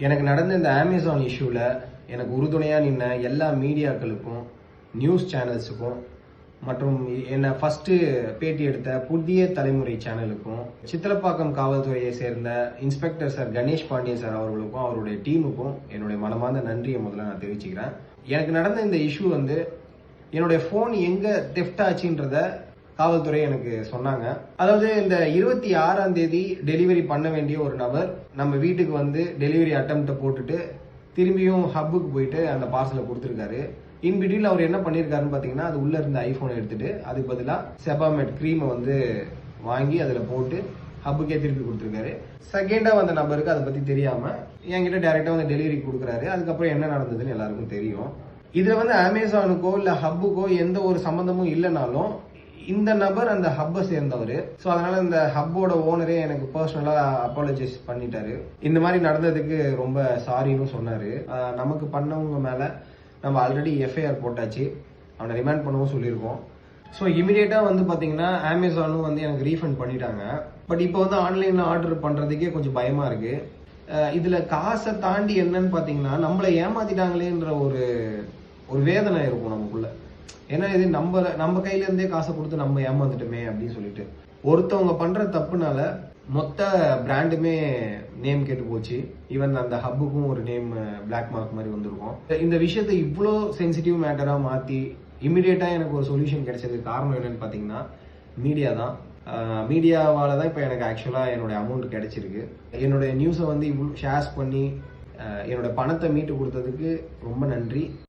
எனக்கு நடந்த இந்த அமேசான் இஷ்யூவில் எனக்கு உறுதுணையாக நின்ன எல்லா மீடியாக்களுக்கும் நியூஸ் சேனல்ஸுக்கும் மற்றும் என்னை ஃபஸ்ட்டு பேட்டி எடுத்த புதிய தலைமுறை சேனலுக்கும் சித்திரப்பாக்கம் காவல்துறையை சேர்ந்த inspector sir Ganesh Pandian sir அவர்களுக்கும் அவருடைய டீமுக்கும் என்னுடைய மனமார்ந்த நன்றியை முதல்ல நான் தெரிவிச்சுக்கிறேன். எனக்கு நடந்த இந்த இஷ்யூ வந்து என்னுடைய ஃபோன் எங்கே தெஃப்ட் ஆச்சுன்றத காவல்துறை எனக்கு சொன்னாங்க. அதாவது இந்த இருபத்தி ஆறாம் தேதி டெலிவரி பண்ண வேண்டிய ஒரு நபர் நம்ம வீட்டுக்கு வந்து டெலிவரி அட்டம்ப்ட போட்டுட்டு திரும்பியும் ஹப்புக்கு போயிட்டு அந்த பார்சலை கொடுத்துருக்காரு. இன்பிட்வீன் அவர் என்ன பண்ணியிருக்காருன்னு பார்த்தீங்கன்னா அது உள்ள இருந்த ஐஃபோனை எடுத்துட்டு அதுக்கு பதிலாக செபாமெட் க்ரீமை வந்து வாங்கி அதில் போட்டு ஹப்புக்கே திருப்பி கொடுத்துருக்காரு. செகண்டாக வந்த நபருக்கு அதை பற்றி தெரியாமல் என்கிட்ட டேரெக்டாக வந்து டெலிவரி கொடுக்குறாரு. அதுக்கப்புறம் என்ன நடந்ததுன்னு எல்லாருக்கும் தெரியும். இதில் வந்து அமேசானுக்கோ இல்லை ஹப்புக்கோ எந்த ஒரு சம்மந்தமும் இல்லைனாலும் இந்த நபர் அந்த ஹப்பை சேர்ந்தவர். ஸோ அதனால இந்த ஹப்போட ஓனரே எனக்கு பர்சனலாக அப்பாலஜைஸ் பண்ணிட்டாரு. இந்த மாதிரி நடந்ததுக்கு ரொம்ப சாரின்னு சொன்னார். நமக்கு பண்ணவங்க மேலே நம்ம ஆல்ரெடி எஃப்ஐஆர் போட்டாச்சு. அவனை ரிமாண்ட் பண்ணவும் சொல்லியிருக்கோம். ஸோ இமிடியேட்டாக வந்து பார்த்தீங்கன்னா அமேசானும் வந்து எனக்கு ரீஃபண்ட் பண்ணிட்டாங்க. பட் இப்போ வந்து ஆன்லைனில் ஆர்டர் பண்ணுறதுக்கே கொஞ்சம் பயமாக இருக்குது இதில் காசை தாண்டி என்னன்னு பார்த்தீங்கன்னா நம்மளை ஏமாத்திட்டாங்களேன்ற ஒரு ஒரு வேதனை இருக்கும் நமக்குள்ளே. ஏன்னா இது நம்ம நம்ம கையில இருந்தே காசை கொடுத்து நம்ம ஏமாந்துட்டோமே அப்படின்னு சொல்லிட்டு. ஒருத்தவங்க பண்ற தப்புனால மொத்த பிராண்டுமே நேம் கெட்டு போச்சு. ஈவன் அந்த ஹப்புக்கும் ஒரு நேம் பிளாக் மார்க் மாதிரி வந்திருக்கும். இந்த விஷயத்தை இவ்வளோ சென்சிட்டிவ் மேட்டரா மாத்தி இமிடியேட்டா எனக்கு ஒரு சொல்யூஷன் கிடைச்சதுக்கு காரணம் என்னன்னு பாத்தீங்கன்னா மீடியா தான். மீடியாவால தான் இப்போ எனக்கு ஆக்சுவலாக என்னோட அமௌண்ட் கிடைச்சிருக்கு. என்னோட நியூஸை வந்து இவ்வளோ ஷேர்ஸ் பண்ணி என்னோட பணத்தை மீட்டு கொடுத்ததுக்கு ரொம்ப நன்றி.